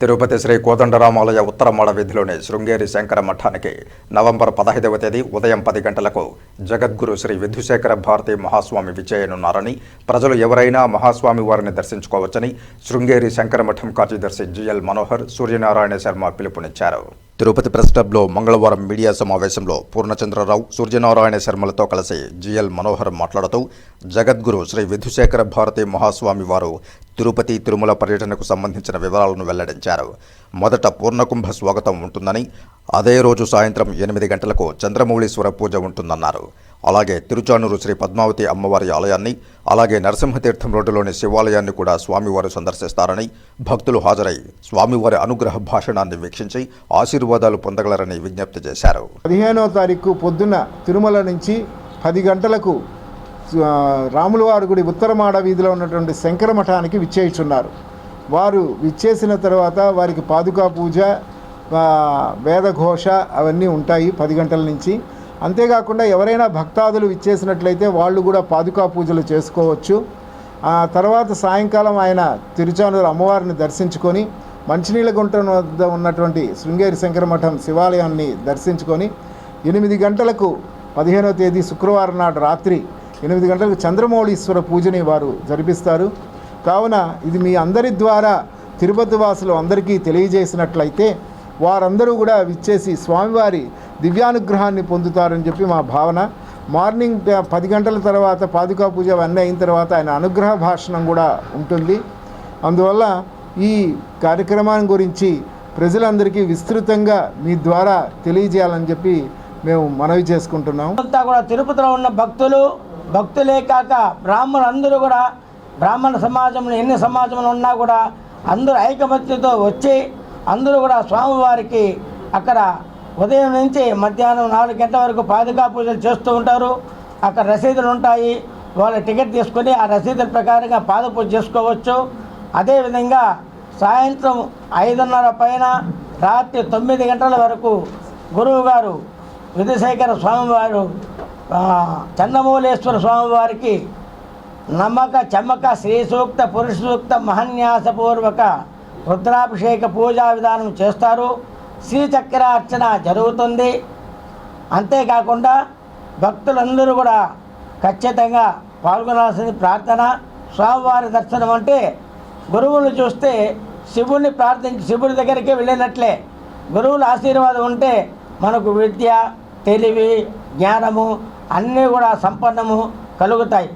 తిరుపతి శ్రీ కోదండరామాలయ ఉత్తర మడ వీధిలోని శృంగేరి శంకర మఠానికి నవంబర్ పదహైదవ తేదీ ఉదయం పది గంటలకు జగద్గురు శ్రీ విధుశేఖర భారతి మహాస్వామి విజయనున్నారని ప్రజలు ఎవరైనా మహాస్వామి వారిని దర్శించుకోవచ్చని శృంగేరి శంకర మఠం కార్యదర్శి జిఎల్ మనోహర్ సూర్యనారాయణ శర్మ పిలుపునిచ్చారు. తిరుపతి ప్రెస్ క్లబ్లో మంగళవారం మీడియా సమావేశంలో పూర్ణచంద్రరావు సూర్యనారాయణ శర్మలతో కలిసి జిఎల్ మనోహర్ మాట్లాడుతూ జగద్గురు శ్రీ విధుశేఖర భారతి మహాస్వామి వారు తిరుపతి తిరుమల పర్యటనకు సంబంధించిన వివరాలను వెల్లడించారు. మొదట పూర్ణకుంభ స్వాగతం ఉంటుందని అదే రోజు సాయంత్రం ఎనిమిది గంటలకు చంద్రమౌళీశ్వర పూజ ఉంటుందన్నారు. అలాగే తిరుచానూరు శ్రీ పద్మావతి అమ్మవారి ఆలయాన్ని అలాగే నరసింహతీర్థం రోడ్డులోని శివాలయాన్ని కూడా స్వామివారు సందర్శిస్తారని భక్తులు హాజరై స్వామివారి అనుగ్రహ భాషణాన్ని వీక్షించి ఆశీర్వాదాలు పొందగలరని విజ్ఞప్తి చేశారు. పదిహేనో తారీఖు పొద్దున్న తిరుమల నుంచి పది గంటలకు రాములవారు రాములవారి గుడి ఉత్తరమాడ వీధిలో ఉన్నటువంటి శంకర మఠానికి విచ్చేయిచున్నారు. వారు విచ్చేసిన తర్వాత వారికి పాదుకా పూజ వేదఘోష అవన్నీ ఉంటాయి పది గంటల నుంచి. అంతేకాకుండా ఎవరైనా భక్తాదులు విచ్చేసినట్లయితే వాళ్ళు కూడా పాదుకా పూజలు చేసుకోవచ్చు. ఆ తర్వాత సాయంకాలం ఆయన తిరుచానూరు అమ్మవారిని దర్శించుకొని మంచినీళ్ళ గుంట వద్ద ఉన్నటువంటి శృంగేరి శంకర మఠం శివాలయాన్ని దర్శించుకొని ఎనిమిది గంటలకు పదిహేనవ తేదీ శుక్రవారం నాడు రాత్రి ఎనిమిది గంటలకు చంద్రమౌళీశ్వర పూజని వారు జరిపిస్తారు. కావున ఇది మీ అందరి ద్వారా తిరుపతి వాసులు అందరికీ తెలియజేసినట్లయితే వారందరూ కూడా విచ్చేసి స్వామివారి దివ్యానుగ్రహాన్ని పొందుతారని చెప్పి మా భావన. మార్నింగ్ పది గంటల తర్వాత పాదుకా పూజ అవన్నీ అయిన తర్వాత ఆయన అనుగ్రహ భాషణం కూడా ఉంటుంది. అందువల్ల ఈ కార్యక్రమాన్ని గురించి ప్రజలందరికీ విస్తృతంగా మీ ద్వారా తెలియజేయాలని చెప్పి మేము మనవి చేసుకుంటున్నాం. అంతా కూడా తిరుపతిలో ఉన్న భక్తులు భక్తులే కాక బ్రాహ్మణులందరూ కూడా బ్రాహ్మణ సమాజంలో ఎన్ని సమాజంలో ఉన్నా కూడా అందరూ ఐకమత్యంతో వచ్చి అందరూ కూడా స్వామివారికి అక్కడ ఉదయం నుంచి మధ్యాహ్నం నాలుగు గంటల వరకు పాదుకా పూజలు చేస్తూ ఉంటారు. అక్కడ రసీదులు ఉంటాయి. వాళ్ళ టికెట్ తీసుకొని ఆ రసీదుల ప్రకారంగా పాద పూజ చేసుకోవచ్చు అదేవిధంగా సాయంత్రం ఐదున్నర పైన రాత్రి తొమ్మిది గంటల వరకు గురువు గారు విధుశేఖర స్వామివారు చందమూలేశ్వర స్వామివారికి నమ్మక చమ్మక శ్రీ సూక్త పురుష సూక్త మహన్యాసపూర్వక రుద్రాభిషేక పూజా విధానం చేస్తారు. శ్రీచక్ర అర్చన జరుగుతుంది. అంతేకాకుండా భక్తులందరూ కూడా ఖచ్చితంగా పాల్గొనాల్సింది ప్రార్థన స్వామివారి దర్శనం అంటే గురువులు చూస్తే శివుణ్ణి ప్రార్థించి శివుడి దగ్గరికి వెళ్ళినట్లే. గురువుల ఆశీర్వాదం ఉంటే మనకు విద్య తెలివి జ్ఞానము అన్నీ కూడా సంపన్నము కలుగుతాయి.